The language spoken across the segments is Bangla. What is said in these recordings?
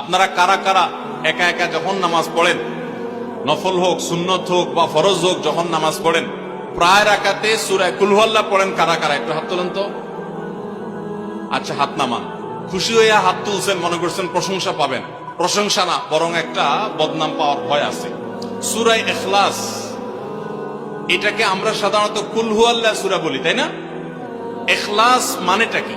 আপনারা কারা কারা একা একা যখন নামাজ পড়েন, নফল হোক, সুন্নত হোক বা ফরজ হোক, যখন নামাজ পড়েন, প্রায় রাকাতে সুরায় কুলহল্লা পড়েন কারা কারা? একটু হাত তোলেন তো। আচ্ছা হাত নামান। খুশি হয়ে হাত তুলছেন, মনে করছেন প্রশংসা পাবেন। প্রশংসা না, বরং একটা বদনাম পাওয়ার ভয় আছে। সুরাই এখলাস এটাকে আমরা সাধারণত কুলহু আল্লাহ সুরা বলি, তাই না? এখলাস মানেটা কি?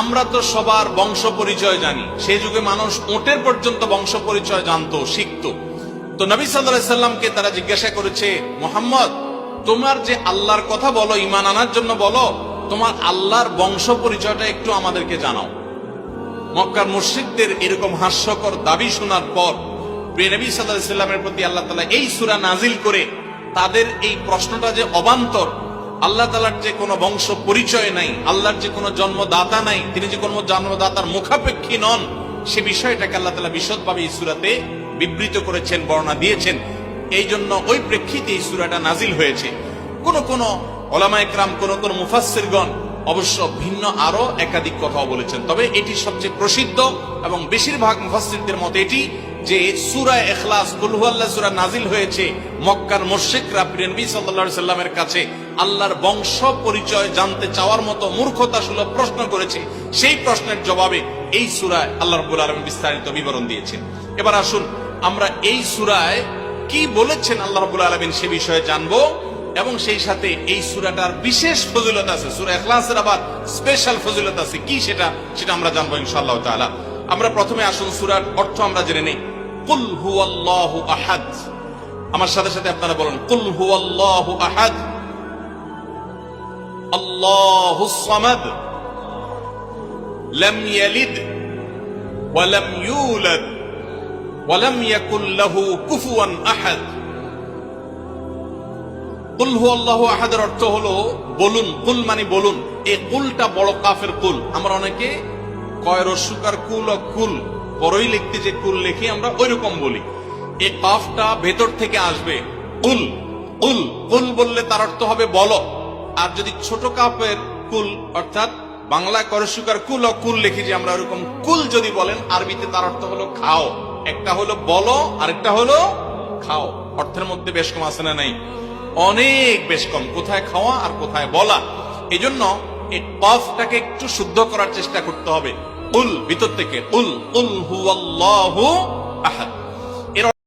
আমরা তো সবার বংশ পরিচয় জানি। সেই যুগে মানুষ ওটের পর্যন্ত বংশ পরিচয় জানতো, শিখতো। তো নবী সাল্লাহ সাল্লামকে তারা জিজ্ঞাসা করেছে, মোহাম্মদ, তোমার যে আল্লাহর কথা বলো ইমান আনার জন্য বলো, তোমার আল্লাহর বংশ পরিচয়টা একটু আমাদেরকে জানাও। মক্কার মুর্শিদদের এরকম হাস্যকর দাবি শোনার পর নবী সাল্লাহ সাল্লামের প্রতি আল্লাহ তালা এই সুরা নাজিল করে তাদের এই প্রশ্নটা যে অবান্তর আল্লাহ তালার যে কোনো বংশ পরিচয় নাই, আল্লাহর যে কোনো জন্মদাতা নাই, তিনি যে কোনো জন্মদাতার মুখাপেক্ষী নন, সে বিষয়টাকে আল্লাহ তালা বিশদভাবে এই সুরাতে বিবৃত করেছেন, বর্ণনা দিয়েছেন। এই জন্য ওই প্রেক্ষিতে এই সুরাটা নাজিল হয়েছে। কোন কোন ওলামা একরাম, কোন কোন মুফাসিরগণ অবশ্য ভিন্ন আরও একাধিক কথাও বলেছেন। তবে এটি সবচেয়ে প্রসিদ্ধ এবং বেশিরভাগ মুফাসিরদের মতে এটি যে সুরা এখলাস কুলহুয়াল্লাহ সুরা নাজিল হয়েছে মক্কার মুশরিকরা প্রিয়নবী সাল্লাল্লাহু সাল্লামের কাছে আল্লাহর বংশ পরিচয় জানতে চাওয়ার মতো মূর্খতা সুলভ প্রশ্ন করেছে। সেই প্রশ্নের জবাবে এই সুরায় আল্লাহ রাব্বুল আলামিন বিস্তারিত বিবরণ দিয়েছেন। এবার আসুন, আমরা এই সুরায় কি বলেছেন আল্লাহ রাব্বুল আলামিন সে বিষয়ে জানব এবং সেই সাথে এই সুরাটার বিশেষ ফজিলত আছে। সুরা এখলাসের আবার স্পেশাল ফজিলত আছে। কি সেটা সেটা আমরা জানব ইনশাআল্লাহ তাআলা। আমরা প্রথমে আসুন, সুরার অর্থ আমরা জেনে নেই। কুল হুয়াল্লাহু আহাদ। আমার সাথে সাথে আপনারা বলুন, কুল হুয়াল্লাহু আহাদ। লাম ইয়ালিদ ওয়া লাম ইউলাদ ওয়া লাম ইয়াকুল লাহু কুফুয়ান আহাদ। কুল হু আল্লাহ আহাদের অর্থ হলো বলুন, কুল মানে বলুন। এই কুলটা বড় কাফের কুল। আমরা অনেকে কয় রস্যকার কুল ও কুল বড়ই লিখতে যে কুল লিখি, আমরা ওই রকম বলি। এই কাফটা ভেতর থেকে আসবে। কুল কুল কুল বললে তার অর্থ হবে বলো আর যদি ছোট কাপের কুল, অর্থাৎ বাংলায় করসুকার কুল ও কুল লিখি যে আমরা ওরকম কুল যদি বলেন, আরবিতে তার অর্থ হলো খাও। একটা হলো বলো, আরেকটা হলো খাও। অর্থের মধ্যে বেশ কম আছে না নাই? অনেক বেশ কম। কোথায় খাওয়া আর কোথায় বলা? এই জন্য এই কফটাকে একটু শুদ্ধ করার চেষ্টা করতে হবে। উল ভিতর থেকে উল উল হু আল্লাহু আহাদ।